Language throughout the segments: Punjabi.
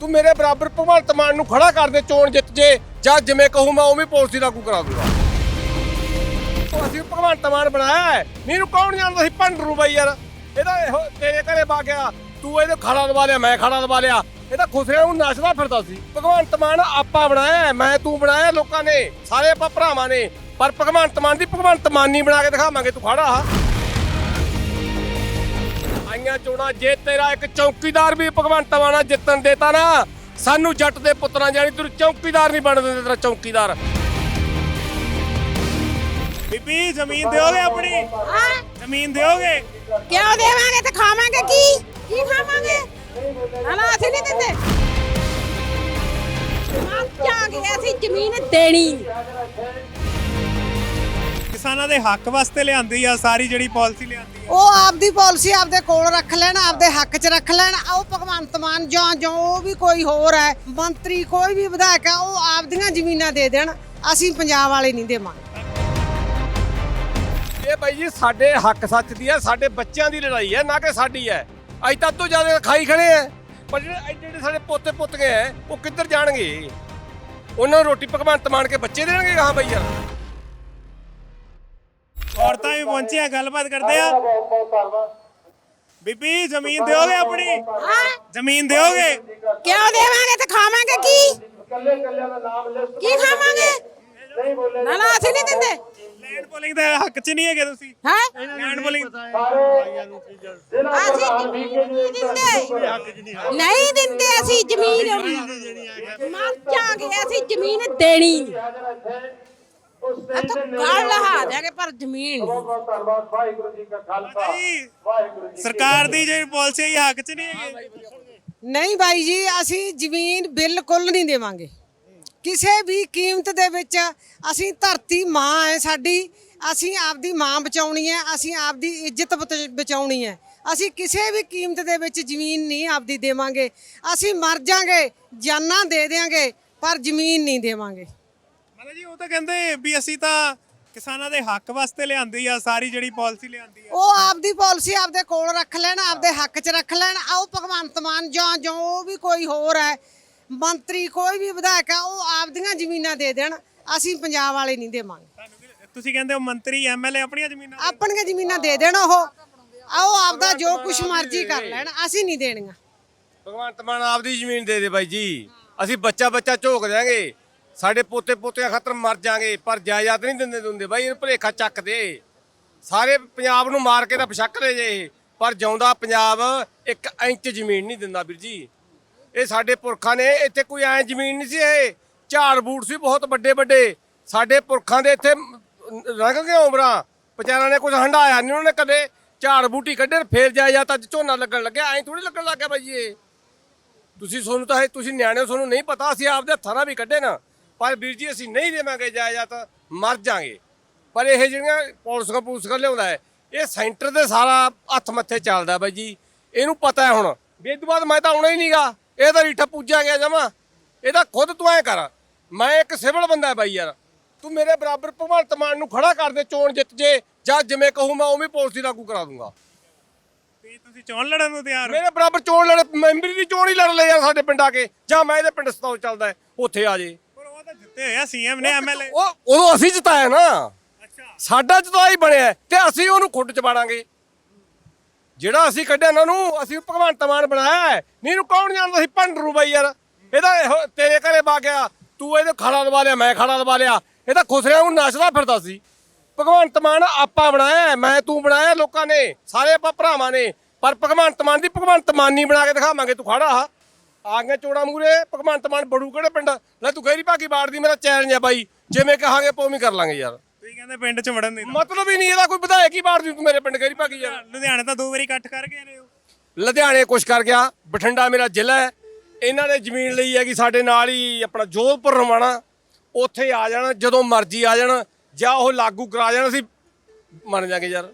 ਤੂੰ ਮੇਰੇ ਬਰਾਬਰ ਭਗਵੰਤ ਮਾਨ ਨੂੰ ਖੜਾ ਕਰ ਦੇ ਚੋਣ ਜਿੱਤ ਜੇ ਜਾਂ ਜਿਵੇਂ ਕਹੂੰ ਮੈਂ ਉਵੇਂ ਪਾਲਿਸੀ ਲਾਗੂ ਕਰਾ ਦੂੰਗਾ। ਉਹ ਅਸੀਂ ਭਗਵੰਤ ਮਾਨ ਬਣਾਇਆ ਹੈ। ਨਹੀਂ ਕੌਣ ਜਾਣਦਾ ਸੀ? ਭੰਡਰੂ ਬਾਈ ਯਾਰ। ਇਹਦਾ ਇਹੋ ਤੇਰੇ ਘਰੇ ਪਾ ਗਿਆ ਤੂੰ ਇਹਦੇ ਖੜਾ ਦਵਾ ਲਿਆ ਮੈਂ ਖੜਾ ਦਵਾ ਲਿਆ। ਇਹਦਾ ਖੁਸਰਿਆਂ ਨੂੰ ਨੱਚਦਾ ਫਿਰਦਾ ਸੀ। ਭਗਵੰਤ ਮਾਨ ਆਪਾਂ ਬਣਾਇਆ ਹੈ, ਮੈਂ ਤੂੰ ਬਣਾਇਆ ਲੋਕਾਂ ਨੇ ਸਾਰੇ ਆਪਾਂ ਭਰਾਵਾਂ ਨੇ। ਪਰ ਭਗਵੰਤ ਮਾਨ ਦੀ ਭਗਵੰਤ ਮਾਨ ਮਾਨੀ ਬਣਾ ਕੇ ਦਿਖਾਵਾਂਗੇ ਤੂੰ ਖੜਾ ਆ ਆਈਆਂ ਚੋਣਾਂ ਜੇ ਤੇਰਾ ਇੱਕ ਚੌਕੀਦਾਰ ਵੀ ਭਗਵੰਤ ਮਾਨਾ ਜਿੱਤਣ ਦੇਤਾ ਨਾ ਸਾਨੂੰ ਜੱਟ ਦੇ ਪੁੱਤਰਾਂ ਜਾਨੀ ਤੂੰ ਚੌਕੀਦਾਰ ਨਹੀਂ ਬਣ ਦਿੰਦੇ ਤੇਰਾ ਚੌਕੀਦਾਰ। ਬੀਬੀ ਜ਼ਮੀਨ ਦਿਓਗੇ ਆਪਣੀ? ਹਾਂ। ਜ਼ਮੀਨ ਦਿਓਗੇ? ਕਿਉਂ ਦੇਵਾਂਗੇ? ਤੇ ਖਾਵਾਂਗੇ ਕੀ? ਕੀ ਖਾਵਾਂਗੇ? ਹਲਾ ਅਸੀਂ ਨਹੀਂ ਦਿੰਦੇ। ਮੱਚਾਂਗੇ ਅਸੀਂ ਜ਼ਮੀਨ ਦੇਣੀ। ਕਿਸਾਨਾਂ ਦੇ ਹੱਕ ਵਾਸਤੇ ਲਿਆਂਦੀ ਆ ਸਾਰੀ ਜਿਹੜੀ ਪਾਲਿਸੀ ਲਿਆਂਦੀ ਆ। ਉਹ ਆਪਦੀ ਪਾਲਿਸੀ ਆਪਦੇ ਕੋਲ ਰੱਖ ਲੈਣ ਆਪਦੇ ਹੱਕ 'ਚ ਰੱਖ ਲੈਣ। ਉਹ ਭਗਵੰਤ ਮਾਨ ਜਾਂ ਜਾਂ ਉਹ ਵੀ ਕੋਈ ਹੋਰ ਹੈ ਮੰਤਰੀ ਕੋਈ ਵੀ ਵਿਧਾਇਕ ਹੈ ਉਹ ਆਪਦੀਆਂ ਜ਼ਮੀਨਾਂ ਦੇ ਦੇਣ। ਅਸੀਂ ਪੰਜਾਬ ਵਾਲੇ ਨਹੀਂ ਦੇਵਾਂਗੇ। ਇਹ ਬਾਈ ਜੀ ਸਾਡੇ ਹੱਕ ਸੱਚ ਦੀ ਹੈ ਸਾਡੇ ਬੱਚਿਆਂ ਦੀ ਲੜਾਈ ਹੈ ਨਾ ਕਿ ਸਾਡੀ ਹੈ ਅੱਜ ਤੱਕ ਤੋਂ ਜ਼ਿਆਦਾ ਖਾਈ ਖੜੇ ਆ। ਪਰ ਜਿਹੜੇ ਐਡੇ ਐਡੇ ਸਾਡੇ ਪੋਤੇ ਪੁੱਤਗੇ ਹੈ ਉਹ ਕਿੱਧਰ ਜਾਣਗੇ? ਉਹਨਾਂ ਨੂੰ ਰੋਟੀ ਭਗਵੰਤ ਮਾਨ ਕੇ ਬੱਚੇ ਦੇਣਗੇ ਕਹਾਂ ਬਈ ਯਾਰ ਔਰਤਾਂ ਵੀ ਪਹੁੰਚੀਆਂ ਗੱਲਬਾਤ ਕਰਦੇ ਆ। ਬੀਬੀ ਜ਼ਮੀਨ ਦਿਓਗੇ ਆਪਣੀ? ਹਾਂ। ਜ਼ਮੀਨ ਦਿਓਗੇ? ਕਿਉਂ ਦੇਵਾਂਗੇ ਤੇ ਖਾਵਾਂਗੇ ਕੀ? ਕੀ ਖਾਵਾਂਗੇ? ਨਾ ਨਾ ਅਸੀਂ ਨਹੀਂ ਦਿੰਦੇ। ਲੈਂਡ ਪੋਲਿੰਗ ਦੇ ਹੱਕ 'ਚ ਨਹੀਂ ਹੈਗੇ ਤੁਸੀਂ। ਹੈ। ਲੈਂਡ ਪੋਲਿੰਗ ਅਸੀਂ ਜ਼ਮੀਨ ਨਹੀਂ ਦਿੰਦੇ। ਨਹੀਂ ਦਿੰਦੇ ਅਸੀਂ ਜ਼ਮੀਨ। ਮਰ ਜਾਾਂਗੇ ਅਸੀਂ ਜ਼ਮੀਨ ਦੇਣੀ ਨੀ। ਇੱਥੋਂ ਲਹਾ ਪਰ ਜ਼ਮੀਨ। ਸਰਕਾਰ ਦੀ ਜਿਹੜੀ ਪਾਲਿਸੀ ਹੈ ਇਹ ਹੱਕ 'ਚ ਨਹੀਂ ਹੈਗੇ। ਨਹੀਂ ਬਾਈ ਜੀ ਅਸੀਂ ਜ਼ਮੀਨ ਬਿਲਕੁਲ ਨਹੀਂ ਦੇਵਾਂਗੇ। ਕਿਸੇ ਵੀ ਕੀਮਤ ਦੇ ਵਿੱਚ ਅਸੀਂ ਧਰਤੀ ਮਾਂ ਹੈ ਸਾਡੀ। ਅਸੀਂ ਆਪਦੀ ਮਾਂ ਬਚਾਉਣੀ ਹੈ ਅਸੀਂ ਆਪਦੀ ਇੱਜ਼ਤ ਬਚ- ਬਚਾਉਣੀ ਹੈ। ਅਸੀਂ ਕਿਸੇ ਵੀ ਕੀਮਤ ਦੇ ਵਿੱਚ ਜ਼ਮੀਨ ਨਹੀਂ ਆਪਦੀ ਦੇਵਾਂਗੇ। ਅਸੀਂ ਮਰ ਜਾਾਂਗੇ ਜਾਨਾਂ ਦੇ ਦੇਾਂਗੇ ਪਰ ਜ਼ਮੀਨ ਨਹੀਂ ਦੇਵਾਂਗੇ। ਮਾਤਾ ਜੀ ਉਹ ਤਾਂ ਕਹਿੰਦੇ ਵੀ ਅਸੀਂ ਤਾਂ ਕਿਸਾਨਾਂ ਦੇ ਹੱਕ ਵਾਸਤੇ ਲਿਆਂਦੀ ਆ ਸਾਰੀ ਜਿਹੜੀ ਪਾਲਿਸੀ ਲਿਆਂਦੀ ਆ। ਉਹ ਆਪਦੀ ਪਾਲਿਸੀ ਆਪਦੇ ਕੋਲ ਰੱਖ ਲੈਣ ਆਪਦੇ ਹੱਕ 'ਚ ਰੱਖ ਲੈਣ। ਆਓ ਭਗਵੰਤ ਮਾਨ ਜਾਂ ਜਾਂ ਉਹ ਵੀ ਕੋਈ ਹੋਰ ਹੈ ਮੰਤਰੀ ਕੋਈ ਵੀ ਵਿਧਾਇਕ ਹੈ ਉਹ ਆਪਦੀਆਂ ਜ਼ਮੀਨਾਂ ਦੇ ਦੇਣ। ਅਸੀਂ ਪੰਜਾਬ ਵਾਲੇ ਨਹੀਂ ਦੇਵਾਂਗੇ। ਤੁਹਾਨੂੰ ਕੀ- ਤੁਸੀਂ ਕਹਿੰਦੇ ਹੋ ਮੰਤਰੀ ਐਮਐਲਏ ਆਪਣੀਆਂ ਜ਼ਮੀਨਾਂ ਦੇ- ਆਪਣੀਆਂ ਜ਼ਮੀਨਾਂ ਦੇ ਦੇਣ ਉਹ। ਆਓ ਆਪਦਾ ਜੋ ਕੁਛ ਮਰਜ਼ੀ ਕਰ ਲੈਣ ਅਸੀਂ ਨਹੀਂ ਦੇਣੀਆਂ। ਭਗਵੰਤ ਮਾਨ ਆਪਦੀ ਜ਼ਮੀਨ ਦੇ ਦੇ ਬਾਈ ਜੀ। ਅਸੀਂ ਬੱਚਾ ਬੱਚਾ ਝੋਕ ਦਿਆਂਗੇ। ਸਾਡੇ ਪੋਤੇ ਪੋਤਿਆਂ ਖਾਤਰ ਮਰ ਜਾਾਂਗੇ ਪਰ ਜਾਇਦਾਦ ਨਹੀਂ ਦਿੰਦੇ ਦਿੰਦੇ ਬਾਈ ਇਹਨੂੰ ਭਰੇਖਾ ਚੱਕ ਸਾਰੇ ਪੰਜਾਬ ਨੂੰ ਮਾਰ ਕੇ ਤਾਂ ਪਛਕ ਲੈ ਜੇ ਇਹ। ਪਰ ਜਿਉਂਦਾ ਪੰਜਾਬ ਇੱਕ ਇੰਚ ਜ਼ਮੀਨ ਨਹੀਂ ਦਿੰਦਾ ਵੀਰ ਜੀ। ਇਹ ਸਾਡੇ ਪੁਰਖਾਂ ਨੇ ਇੱਥੇ ਕੋਈ ਐ ਜ਼ਮੀਨ ਨਹੀਂ ਸੀ ਇਹ। ਝਾੜ ਬੂਟ ਸੀ ਬਹੁਤ ਵੱਡੇ ਵੱਡੇ। ਸਾਡੇ ਪੁਰਖਾਂ ਦੇ ਇੱਥੇ ਰੰਗ ਗਏ ਉਮਰਾਂ। ਵਿਚਾਰਿਆਂ ਨੇ ਕੁਝ ਹੰਡਾਇਆ ਨਹੀਂ ਉਹਨਾਂ ਨੇ ਕਦੇ। ਝਾੜ ਬੂਟੀ ਕੱਢੇ ਫੇਰ ਜਾਇਆ ਤਾਂ ਅੱਜ ਝੋਨਾ ਲੱਗਣ ਲੱਗਿਆ। ਐਂ ਥੋੜੀ ਲੱਗਣ ਲੱਗ ਗਿਆ ਬਾਈ ਇਹ। ਤੁਸੀਂ ਤੁਹਾਨੂੰ ਤਾਂ ਤੁਸੀਂ ਨਿਆਣੇ ਹੋ, ਤੁਹਾਨੂੰ ਨਹੀਂ ਪਤਾ ਅਸੀਂ ਆਪਦੇ ਹੱਥਾਂ ਨਾਲ ਵੀ ਕੱਢੇ ਨਾ। ਪਰ ਵੀਰ ਜੀ ਅਸੀਂ ਨਹੀਂ ਦੇਵਾਂਗੇ ਜਾਇਦਾਦ ਮਰ ਜਾਾਂਗੇ ਪਰ ਇਹ ਜਿਹੜੀਆਂ ਪਾਲਿਸੀਆਂ ਪੂਲਿਸੀਆਂ ਲਿਆਉਂਦਾ ਹੈ ਇਹ ਸੈਂਟਰ ਦੇ ਸਾਰਾ ਹੱਥ ਮੱਥੇ ਚੱਲਦਾ ਬਾਈ ਜੀ। ਇਹਨੂੰ ਪਤਾ ਹੈ ਹੁਣ। ਵੀ ਇਹ ਤੋਂ ਬਾਅਦ ਮੈਂ ਤਾਂ ਆਉਣਾ ਹੀ ਨਹੀਂਗਾ। ਇਹ ਤਾਂ ਰੀਠਾ ਪੂਜਿਆ ਗਿਆ ਜਮਾ। ਇਹਦਾ ਖੁਦ ਤੂੰ ਐ ਕਰ। ਮੈਂ ਇੱਕ ਸਿਵਲ ਬੰਦਾ ਹੈ ਬਾਈ ਯਾਰ। ਤੂੰ ਮੇਰੇ ਬਰਾਬਰ ਭਗਵੰਤ ਮਾਨ ਨੂੰ ਖੜਾ ਕਰ ਦੇ ਚੋਣ ਜਿੱਤ ਜੇ ਜਾਂ ਜਿਵੇਂ ਕਹੂੰ ਮੈਂ ਉਵੇਂ ਪਾਲਿਸੀ ਲਾਗੂ ਕਰਾ ਦੂੰਗਾ। ਵੀ ਤੁਸੀਂ ਚੋਣ ਲੜਨ ਨੂੰ ਤਿਆਰ ਮੇਰੇ ਬਰਾਬਰ ਚੋਣ ਲੜੇ ਮੈਂਬਰੀ ਦੀ ਚੋਣ ਹੀ ਲੜ ਲੈ ਯਾਰ ਸਾਡੇ ਪਿੰਡ ਆ ਕੇ। ਜਾਂ ਮੈਂ ਇਹਦੇ ਪਿੰਡ ਸਤੌਲ ਚੱਲਦਾ ਉੱਥੇ ਆ ਜੇ। ਉਹ ਤਾਂ ਜਿੱਤੇ ਹੋਇਆ ਸੀਐਮ ਨੇ ਐਮਐਲਏ ਉਹ ਉਦੋਂ ਅਸੀਂ ਜਿਤਾਇਆ ਨਾ। ਅੱਛਾ। ਸਾਡਾ ਜਿਤਾਇਆ ਹੀ ਬਣਿਆ ਤੇ ਅਸੀਂ ਉਹਨੂੰ ਖੁੱਡ ਚ ਪਾੜਾਂਗੇ ਜਿਹੜਾ ਅਸੀਂ ਕੱਢਿਆ ਉਹਨਾਂ ਨੂੰ ਅਸੀਂ ਭਗਵੰਤ ਮਾਨ ਬਣਾਇਆ ਹੈ। ਨਹੀਂ ਇਹਨੂੰ ਕੌਣ ਜਾਣਦਾ ਸੀ? ਭੰਡਰੂ ਬਾਈ ਯਾਰ। ਇਹਦਾ ਇਹੋ ਤੇਰੇ ਘਰੇ ਪਾ ਗਿਆ। ਤੂੰ ਇਹਦੇ ਖਾੜਾ ਦਵਾ ਲਿਆ ਮੈਂ ਖਾੜਾ ਦਵਾ ਲਿਆ। ਇਹ ਤਾਂ ਖੁਸਰਿਆਂ ਨੂੰ ਨੱਚਦਾ ਫਿਰਦਾ ਸੀ। ਭਗਵੰਤ ਮਾਨ ਆਪਾਂ ਬਣਾਇਆ ਹੈ, ਮੈਂ ਤੂੰ ਬਣਾਇਆ ਲੋਕਾਂ ਨੇ। ਸਾਰੇ ਆਪਾਂ ਭਰਾਵਾਂ ਨੇ। ਪਰ ਭਗਵੰਤ ਮਾਨ ਦੀ ਭਗਵੰਤ ਮਾਨੀ ਬਣਾ ਕੇ ਦਿਖਾਵਾਂਗੇ ਤੂੰ ਖੜਾ ਆ ਆ ਗਿਆ ਚੋੜਾ ਮੂਰੇ ਭਗਵੰਤ ਮਾਨ ਬੜੂ ਕਿਹੜੇ ਪਿੰਡ? ਲੈ ਤੂੰ ਗਹਿਰੀ ਭਾਗੀ ਬਾੜ ਦੀ ਮੇਰਾ ਚੈਲੰਜ ਹੈ ਬਾਈ। ਜਿਵੇਂ ਕਹਾਂਗੇ ਪੋਵੀਂ ਕਰ ਲਾਂਗੇ ਯਾਰ। ਤੁਸੀਂ ਕਹਿੰਦੇ ਪਿੰਡ 'ਚ ਵੜਨ ਨਹੀਂ ਮਤਲਬ ਹੀ ਨਹੀਂ ਇਹਦਾ ਕੋਈ ਵਿਧਾਇਕ ਹੀ ਬਾੜ ਦੀ ਤੂੰ ਮੇਰੇ ਪਿੰਡ ਗਹਿਰੀ ਭਾਗੀ ਯਾਰ। ਲੁਧਿਆਣੇ ਤਾਂ ਦੋ ਵਾਰੀ ਇਕੱਠ ਕਰ ਗਏ ਨੇ ਉਹ। ਲੁਧਿਆਣੇ ਕੁਛ ਕਰ ਗਿਆ ਬਠਿੰਡਾ ਮੇਰਾ ਜ਼ਿਲ੍ਹਾ ਹੈ। ਇਹਨਾਂ ਨੇ ਜ਼ਮੀਨ ਲਈ ਹੈਗੀ ਸਾਡੇ ਨਾਲ ਹੀ ਆਪਣਾ ਜੋਧਪੁਰ ਰਵਾਣਾ। ਉੱਥੇ ਆ ਜਾਣਾ ਜਦੋਂ ਮਰਜ਼ੀ ਆ ਜਾਣ ਜਾਂ ਉਹ ਲਾਗੂ ਕਰਾ ਜਾਣ ਅਸੀਂ ਮੰਨ ਜਾਗੇ ਯਾਰ।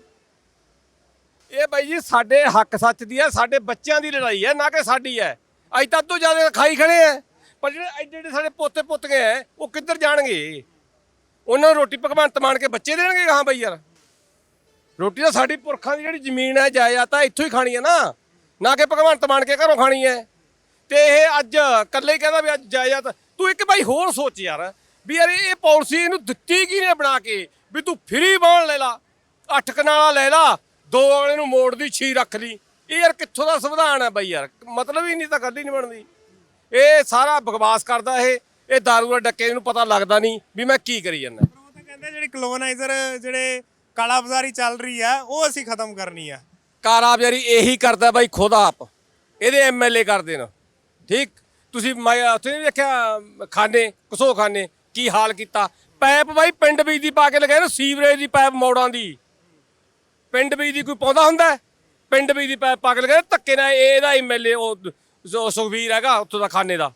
ਇਹ ਬਾਈ ਜੀ ਸਾਡੇ ਹੱਕ ਸੱਚ ਦੀ ਹੈ ਸਾਡੇ ਬੱਚਿਆਂ ਦੀ ਲੜਾਈ ਹੈ ਨਾ ਕਿ ਸਾਡੀ ਹੈ। ਅੱਜ ਤੱਕ ਤੋਂ ਜ਼ਿਆਦਾ ਖਾਈ ਖੜੇ ਆ। ਪਰ ਜਿਹੜੇ ਐਡੇ ਐਡੇ ਸਾਡੇ ਪੋਤੇ ਪੁੱਤਗੇ ਹੈ ਉਹ ਕਿੱਧਰ ਜਾਣਗੇ? ਉਹਨਾਂ ਨੂੰ ਰੋਟੀ ਭਗਵੰਤ ਮਾਨ ਕੇ ਬੱਚੇ ਦੇਣਗੇ ਹਾਂ ਬਈ ਯਾਰ? ਰੋਟੀ ਤਾਂ ਸਾਡੀ ਪੁਰਖਾਂ ਦੀ ਜਿਹੜੀ ਜ਼ਮੀਨ ਹੈ, ਜਾਇਦਾਦ ਤਾਂ ਇੱਥੋਂ ਹੀ ਖਾਣੀ ਹੈ ਨਾ। ਨਾ ਕਿ ਭਗਵੰਤ ਮਾਨ ਕੇ ਘਰੋਂ ਖਾਣੀ ਹੈ। ਤੇ ਇਹ ਅੱਜ ਇਕੱਲੇ ਹੀ ਕਹਿੰਦਾ ਵੀ ਅੱਜ ਜਾਇਦਾਦ। ਤੂੰ ਇੱਕ ਭਾਈ ਹੋਰ ਸੋਚ ਯਾਰ, ਵੀ ਯਾਰ ਇਹ ਪਾਲਿਸੀ ਇਹਨੂੰ ਦਿੱਤੀ ਕੀ ਨੇ ਬਣਾ ਕੇ? ਵੀ ਤੂੰ ਫ੍ਰੀ ਬਾਣ ਲੈ ਲਾ, ਅੱਠ ਕਨਾਲਾ ਲੈ ਲਾ, ਦੋ ਵਾਲੇ ਨੂੰ ਮੋੜ ਦੀ ਛੀ ਰੱਖ ਲਈ। ਇਹ ਯਾਰ ਕਿੱਥੋਂ ਦਾ ਸੰਵਿਧਾਨ ਹੈ ਬਾਈ ਯਾਰ? ਮਤਲਬ ਹੀ ਨਹੀਂ ਤਾਂ ਗੱਲ ਹੀ ਨਹੀਂ ਬਣਦੀ। ਇਹ ਸਾਰਾ ਬਕਵਾਸ ਕਰਦਾ ਇਹ। ਇਹ ਦਾਰੂ ਦਾ ਡੱਕੇ ਨੂੰ ਪਤਾ ਲੱਗਦਾ ਨਹੀਂ ਵੀ ਮੈਂ ਕੀ ਕਰੀ ਜਾਂਦਾ। ਉਹ ਤਾਂ ਕਹਿੰਦੇ ਜਿਹੜੀ ਕਲੋਨਾਈਜ਼ਰ ਜਿਹੜੇ ਕਾਲਾ ਬਾਜ਼ਾਰੀ ਚੱਲ ਰਹੀ ਆ ਉਹ ਅਸੀਂ ਖਤਮ ਕਰਨੀ ਆ। ਕਾਰਾਬਾਰੀ ਇਹੀ ਕਰਦਾ ਬਾਈ ਖੁਦ ਆਪ। ਇਹਦੇ ਐਮਐਲਏ ਕਰਦੇ ਨੇ ਠੀਕ? ਤੁਸੀਂ ਮੈਂ ਉੱਥੇ ਨਹੀਂ ਵੇਖਿਆ ਖਾਨੇ ਕਸੋ ਖਾਨੇ ਕੀ ਹਾਲ ਕੀਤਾ? ਪਾਈਪ ਬਾਈ ਪਿੰਡ ਵਿੱਚ ਦੀ ਪਾ ਕੇ ਲਗਾਏ ਨਾ ਸੀਵਰੇਜ ਦੀ ਪਾਈਪ ਮੋੜਾਂ ਦੀ। ਪਿੰਡ ਵਿੱਚ ਦੀ ਕੋਈ ਪਾਉਂਦਾ ਹੁੰਦਾ? ਪਿੰਡ ਵਿੱਚ ਦੀ ਪਾ ਕੇ ਲਗਾਏ ਧੱਕੇ ਨਾਲ ਇਹ- ਇਹਦਾ ਐਮਐਲਏ ਉਹ ਜੋ ਸੁਖਵੀਰ ਹੈਗਾ ਉੱਥੋਂ ਦਾ ਖਾਨੇ ਦਾ।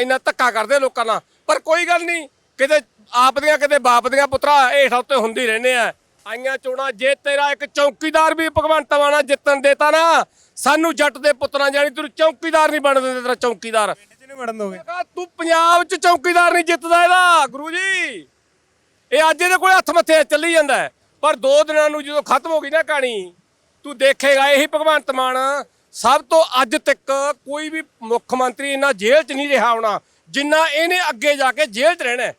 ਇੰਨਾ ਧੱਕਾ ਕਰਦੇ ਲੋਕਾਂ ਨਾਲ। ਪਰ ਕੋਈ ਗੱਲ ਨਹੀਂ ਕਿਤੇ ਆਪ ਦੀਆਂ ਕਿਤੇ ਬਾਪ ਦੀਆਂ ਪੁੱਤਰਾ ਹੇਠ ਉੱਤੇ ਹੁੰਦੇ ਰਹਿੰਦੇ ਆ। ਆਈਆਂ ਚੋਣਾਂ ਜੇ ਤੇਰਾ ਇੱਕ ਚੌਕੀਦਾਰ ਵੀ ਭਗਵੰਤ ਮਾਨਾ ਜਿੱਤਣ ਦੇਤਾ ਨਾ ਸਾਨੂੰ ਜੱਟ ਦੇ ਪੁੱਤਰਾਂ ਜਾਨੀ ਤੈਨੂੰ ਚੌਕੀਦਾਰ ਨਹੀਂ ਬਣ ਦਿੰਦੇ ਤੇਰਾ ਚੌਕੀਦਾਰ। ਵੜਨ ਦੋਗੇ? ਤੂੰ ਪੰਜਾਬ 'ਚ ਚੌਕੀਦਾਰ ਨਹੀਂ ਜਿੱਤਦਾ ਇਹਦਾ ਗੁਰੂ ਜੀ। ਇਹ ਅੱਜ ਇਹਦੇ ਕੋਲੇ ਹੱਥ ਮੱਥੇ ਚੱਲੀ ਜਾਂਦਾ ਹੈ। ਪਰ ਦੋ ਦਿਨਾਂ ਨੂੰ ਜਦੋਂ ਖਤਮ ਹੋ ਗਈ ਨਾ ਕਹਾਣੀ ਤੂੰ ਦੇਖੇਗਾ, ਇਹੀ ਭਗਵੰਤ ਮਾਨ ਸਭ ਤੋਂ ਅੱਜ ਤੱਕ ਕੋਈ ਵੀ ਮੁੱਖ ਮੰਤਰੀ ਇੰਨਾ ਜੇਲ੍ਹ 'ਚ ਨਹੀਂ ਰਿਹਾ ਹੋਣਾ, ਜਿੰਨਾ ਇਹਨੇ ਅੱਗੇ ਜਾ ਕੇ ਜੇਲ੍ਹ 'ਚ ਰਹਿਣਾ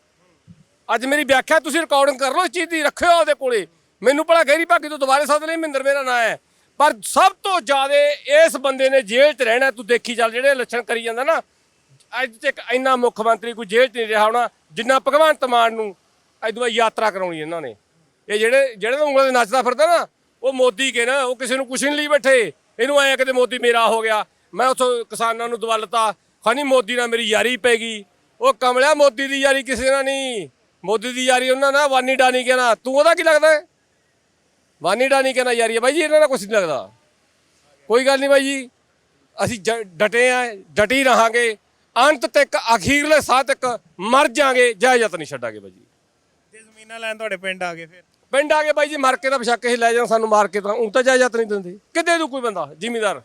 ਅੱਜ ਮੇਰੀ ਵਿਆਖਿਆ ਤੁਸੀਂ ਰਿਕਾਰਡਿੰਗ ਕਰ ਲਓ, ਇਸ ਚੀਜ਼ ਦੀ ਰੱਖਿਓ ਉਹਦੇ ਕੋਲੇ। ਮੈਨੂੰ ਭਲਾ ਗਹਿਰੀ ਭਾਗੀ ਤੋਂ ਦੁਬਾਰੇ ਸੱਦ ਲਈ, ਮਹਿੰਦਰ ਮੇਰਾ ਨਾਂ ਹੈ। ਪਰ ਸਭ ਤੋਂ ਜ਼ਿਆਦਾ ਇਸ ਬੰਦੇ ਨੇ ਜੇਲ੍ਹ 'ਚ ਰਹਿਣਾ ਤੂੰ ਦੇਖੀ ਚੱਲ, ਜਿਹੜੇ ਲੱਛਣ ਕਰੀ ਜਾਂਦਾ ਨਾ, ਅੱਜ ਤੱਕ ਇੰਨਾ ਮੁੱਖ ਮੰਤਰੀ ਕੋਈ ਜੇਲ੍ਹ 'ਚ ਨਹੀਂ ਰਿਹਾ ਹੋਣਾ, ਜਿੰਨਾ ਭਗਵੰਤ ਮਾਨ ਨੂੰ ਅੱਜ ਦੁਬਾਰਾ ਯਾਤਰਾ ਕਰਾਉਣੀ ਇਹਨਾਂ ਨੇ। ਇਹ ਜਿਹੜੇ ਜਿਹੜੇ ਤਾਂ ਉਂਗਲਾਂ ਤੇ ਨੱਚਦਾ ਫਿਰਦਾ ਨਾ ਉਹ ਮੋਦੀ ਕੇ ਨਾ, ਉਹ ਕਿਸੇ ਨੂੰ ਕੁਛ ਨਹੀਂ ਲਈ ਬੈਠੇ। ਇਹਨੂੰ ਐਂ ਕਿਤੇ ਮੋਦੀ ਮੇਰਾ ਹੋ ਗਿਆ। ਮੈਂ ਉਥੋਂ ਕਿਸਾਨਾਂ ਨੂੰ ਦਵਲਤਾ ਖਾਨੀ ਮੋਦੀ ਨਾਲ ਮੇਰੀ ਯਾਰੀ ਪੈ ਗਈ। ਉਹ ਕਮਲਿਆ ਮੋਦੀ ਦੀ ਯਾਰੀ ਕਿਸੇ ਨਾਲ ਨਹੀਂ। ਮੋਦੀ ਦੀ ਯਾਰੀ ਉਹਨਾਂ ਨਾਲ, ਵਾਨੀ ਡਾਨੀ ਕਹਿਣਾ ਤੂੰ ਉਹਦਾ ਕੀ ਲੱਗਦਾ ਹੈ? ਵਾਨੀ ਡਾਨੀ ਕਹਿਣਾ ਯਾਰੀ ਹੈ ਬਾਈ ਜੀ, ਇਹਨਾਂ ਨਾਲ ਕੁਛ ਨਹੀਂ ਲੱਗਦਾ। ਕੋਈ ਗੱਲ ਨਹੀਂ ਬਾਈ ਜੀ। ਅਸੀਂ ਜ- ਡਟੇ ਆ, ਡਟੀ ਰਹਾਂਗੇ। ਅੰਤ ਤੱਕ, ਅਖੀਰਲੇ ਸਾਹ ਤੱਕ ਮਰ ਜਾਾਂਗੇ। ਜਾਇਜ਼ਤ ਨਹੀਂ ਛੱਡਾਂਗੇ ਬਾਈ ਜੀ। ਜੇ ਜ਼ਮੀਨਾਂ ਲੈਣ ਤੁਹਾਡੇ ਪਿੰਡ ਆ ਗਏ ਫਿਰ? ਪਿੰਡ ਆ ਕੇ ਬਾਈ ਜੀ ਮਰ ਕੇ ਤਾਂ ਬਸ਼ੱਕ ਹੀ ਲੈ ਜਾਣ ਸਾਨੂੰ ਮਾਰ ਕੇ ਤਾਂ ਉਂ ਤਾਂ ਜਾਇਜ਼ਤ ਨਹੀਂ ਦਿੰਦੇ। ਕਿਤੇ ਦੂ ਕੋਈ ਬੰਦਾ ਜ਼ਿਮੀਦਾਰ?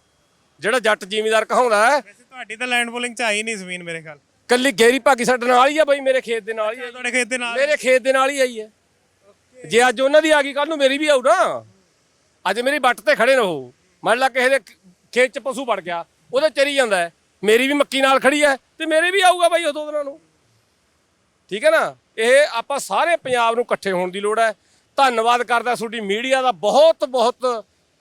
ਜਿਹੜਾ ਜੱਟ ਜ਼ਿਮੀਦਾਰ ਕਹਾਉਂਦਾ ਹੈ। ਵੈਸੇ ਤੁਹਾਡੀ ਤਾਂ ਲੈਂਡ ਪੋਲਿੰਗ 'ਚ ਆਈ ਨਹੀਂ ਜ਼ਮੀਨ ਮੇਰੇ ਖਿਆਲ। ਕੱਲੀ ਗੇਰੀ ਭਾਗੀ ਸਾਡੇ ਨਾਲ ਹੀ ਆ ਬਾਈ ਮੇਰੇ ਖੇਤ ਦੇ ਨਾਲ ਹੀ ਆ। ਤੁਹਾਡੇ ਖੇਤ ਦੇ ਨਾਲ ਮੇਰੇ ਖੇਤ ਦੇ ਨਾਲ ਹੀ ਆਈ ਹੈ। ਜੇ ਅੱਜ ਉਹਨਾਂ ਦੀ ਆ ਗਈ ਕੱਲ ਨੂੰ ਮੇਰੀ ਵੀ ਆਊ ਨਾ। ਅੱਜ ਮੇਰੀ ਬੱਟ ਤੇ ਖੜੇ ਨੇ ਉਹ ਮੰਨ ਲਾ ਕਿਸੇ ਦੇ ਖੇਤ 'ਚ ਪਸ਼ੂ ਵੜ ਗਿਆ ਉਹਦੇ ਚਰੀ ਜਾਂਦਾ ਹੈ। ਮੇਰੀ ਵੀ ਮੱਕੀ ਨਾਲ ਖੜੀ ਹੈ ਤੇ ਮੇਰੇ ਵੀ ਆਊਗਾ ਬਾਈ ਉਹ ਦੋ ਦਿਨਾਂ ਨੂੰ। ਠੀਕ ਹੈ ਨਾ? ਇਹ ਆਪਾਂ ਸਾਰੇ ਪੰਜਾਬ ਨੂੰ ਇਕੱਠੇ ਹੋਣ ਦੀ ਲੋੜ ਹੈ। ਧੰਨਵਾਦ ਕਰਦਾ ਤੁਹਾਡੀ ਮੀਡੀਆ ਦਾ ਬਹੁਤ ਬਹੁਤ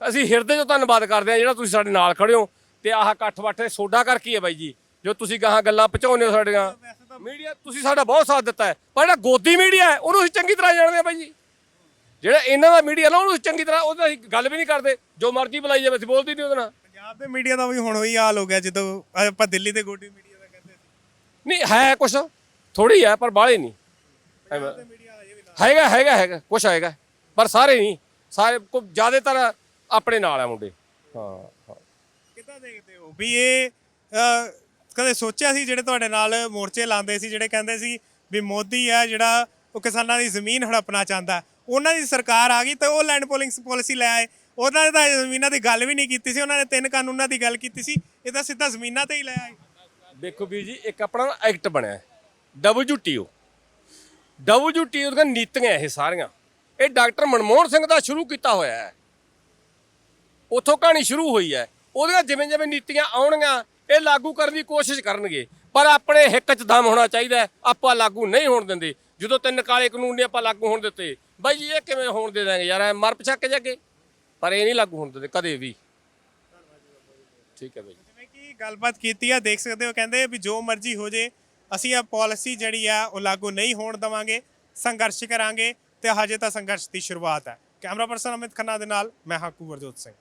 ਅਸੀਂ ਹਿਰਦੇ ਤੋਂ ਧੰਨਵਾਦ ਕਰਦੇ ਹਾਂ ਜਿਹੜਾ ਤੁਸੀਂ ਸਾਡੇ ਨਾਲ ਖੜੇ ਹੋ ਤੇ ਆਹ ਇਕੱਠ ਵਾਠੇ ਸੋਡਾ ਕਰਕੇ ਹੀ ਬਾਈ ਜੀ? ਜੋ ਤੁਸੀਂ ਗਾਹਾਂ ਗੱਲਾਂ ਪਹੁੰਚਾਉਂਦੇ ਹੋ ਸਾਡੀਆਂ। ਮੀਡੀਆ ਤੁਸੀਂ ਸਾਡਾ ਬਹੁਤ ਸਾਥ ਦਿੱਤਾ ਹੈ ਪਰ ਜਿਹੜਾ ਗੋਦੀ ਮੀਡੀਆ ਹੈ ਉਹਨੂੰ ਅਸੀਂ ਚੰਗੀ ਤਰ੍ਹਾਂ ਜਾਣਦੇ ਹਾਂ ਬਾਈ ਜੀ। ਜਿਹੜਾ ਇਹਨਾਂ ਦਾ ਮੀਡੀਆ ਨਾ ਉਹਨੂੰ ਅਸੀਂ ਚੰਗੀ ਤਰ੍ਹਾਂ ਉਹਦਾ ਅਸੀਂ ਗੱਲ ਵੀ ਨਹੀਂ ਕਰਦੇ ਜੋ ਮਰਜ਼ੀ ਬੁਲਾਈ ਜਾਵੇ ਅਸੀਂ ਬੋਲਦੀ ਨਹੀਂ ਉਹਦੇ ਨਾਲ। ਪੰਜਾਬ ਦੇ ਮੀਡੀਆ ਦਾ ਵੀ ਹੁਣ ਉਹੀ ਹਾਲ ਹੋ ਗਿਆ ਜਦੋਂ ਆਪਾਂ ਦਿੱਲੀ ਦੇ ਗੋਡੀ ਮੀਡੀਆ ਦਾ ਕਹਿੰਦੇ ਸੀ। ਨਹੀਂ ਹੈ ਕੁਛ ਥੋੜੀ ਹੈ ਪਰ ਬਾਹਲੇ ਨਹੀਂ। ਹੈਗਾ ਹੈਗਾ ਹੈਗਾ ਕੁਛ ਹੈਗਾ। ਪਰ ਸਾਰੇ ਨਹੀਂ ਸਾਰੇ ਕੋ ਜ਼ਿਆਦਾਤਰ ਆਪਣੇ ਨਾਲ ਆ ਮੁੰਡੇ। ਹਾਂ ਹਾਂ। ਕਿੱਦਾਂ ਦੇਖਦੇ ਹੋ? ਵੀ ਇਹ ਅਹ, ਕਦੇ ਸੋਚਿਆ ਸੀ ਜਿਹੜੇ ਤੁਹਾਡੇ ਨਾਲ ਮੋਰਚੇ ਲਾਉਂਦੇ ਸੀ ਜਿਹੜੇ ਕਹਿੰਦੇ ਸੀ ਵੀ ਮੋਦੀ ਆ ਜਿਹੜਾ ਉਹ ਕਿਸਾਨਾਂ ਦੀ ਜ਼ਮੀਨ ਹੜਪਣਾ ਚਾਹੁੰਦਾ। ਉਹਨਾਂ ਦੀ ਸਰਕਾਰ ਆ ਗਈ ਤੇ ਉਹ ਲੈਂਡ ਪੋਲਿੰਗ ਪਾਲਿਸੀ ਲੈ ਆਏ। ਉਹਨਾਂ ਨੇ ਤਾਂ ਜ਼ਮੀਨਾਂ ਦੀ ਗੱਲ ਵੀ ਨਹੀਂ ਕੀਤੀ ਸੀ ਉਹਨਾਂ ਨੇ ਤਿੰਨ ਕਾਨੂੰਨਾਂ ਦੀ ਗੱਲ ਕੀਤੀ ਸੀ। ਇਹ ਤਾਂ ਸਿੱਧਾ ਜ਼ਮੀਨਾਂ ਤੇ ਹੀ ਲੈ ਆਏ। ਦੇਖੋ ਵੀਰ ਜੀ ਇੱਕ ਆਪਣਾ ਐਕਟ ਬਣਿਆ। WTO WTO ਦੀਆਂ ਨੀਤੀਆਂ ਇਹ ਸਾਰੀਆਂ। ਇਹ ਡਾਕਟਰ ਮਨਮੋਹਨ ਸਿੰਘ ਦਾ ਸ਼ੁਰੂ ਕੀਤਾ ਹੋਇਆ ਹੈ। ਉੱਥੋਂ ਕਹਾਣੀ ਸ਼ੁਰੂ ਹੋਈ ਹੈ। ਉਹਦੀਆਂ ਜਿਵੇਂ ਜਿਵੇਂ ਨੀਤੀਆਂ ਆਉਣਗੀਆਂ, ਇਹ ਲਾਗੂ ਕਰਨ ਦੀ ਕੋਸ਼ਿਸ਼ ਕਰਨਗੇ। ਪਰ ਆਪਣੇ ਹਿੱਕ 'ਚ ਦਮ ਹੋਣਾ ਚਾਹੀਦਾ ਆਪਾਂ ਲਾਗੂ ਨਹੀਂ ਹੋਣ ਦਿੰਦੇ। ਜਦੋਂ ਤਿੰਨ ਕਾਲੇ ਕਾਨੂੰਨ ਨੇ ਆਪਾਂ ਲਾਗੂ ਹੋਣ ਦਿੱਤੇ। ਬਾਈ ਜੀ, ਇਹ ਕਿਵੇਂ ਹੋਣ ਦੇ ਦਾਂਗੇ ਯਾਰ, ਐ ਮਰ ਪਛਾਕੇ ਜਾਗੇ ਪਰ ਇਹ ਨਹੀਂ ਲਾਗੂ ਹੋਣ ਦਿੰਦੇ, ਕਦੇ ਵੀ। ਠੀਕ ਹੈ ਬਾਈ ਜਿਵੇਂ ਕਿ ਗੱਲਬਾਤ ਕੀਤੀ ਆ, ਦੇਖ ਸਕਦੇ ਹੋ, ਕਹਿੰਦੇ ਵੀ ਜੋ ਮਰਜ਼ੀ ਹੋ ਜੇ ਅਸੀਂ ਇਹ ਪਾਲਿਸੀ ਜਿਹੜੀ ਆ, ਉਹ ਲਾਗੂ ਨਹੀਂ ਹੋਣ ਦਵਾਂਗੇ, ਸੰਘਰਸ਼ ਕਰਾਂਗੇ ਤੇ ਹਜੇ ਤਾਂ ਸੰਘਰਸ਼ ਦੀ ਸ਼ੁਰੂਆਤ ਹੈ। ਕੈਮਰਾ ਪਰਸਨ ਅਮਿਤ ਖੰਨਾ ਦੇ ਨਾਲ, ਮੈਂ ਹਾਂ ਕੁਵਰਜੋਤ ਸਿੰਘ।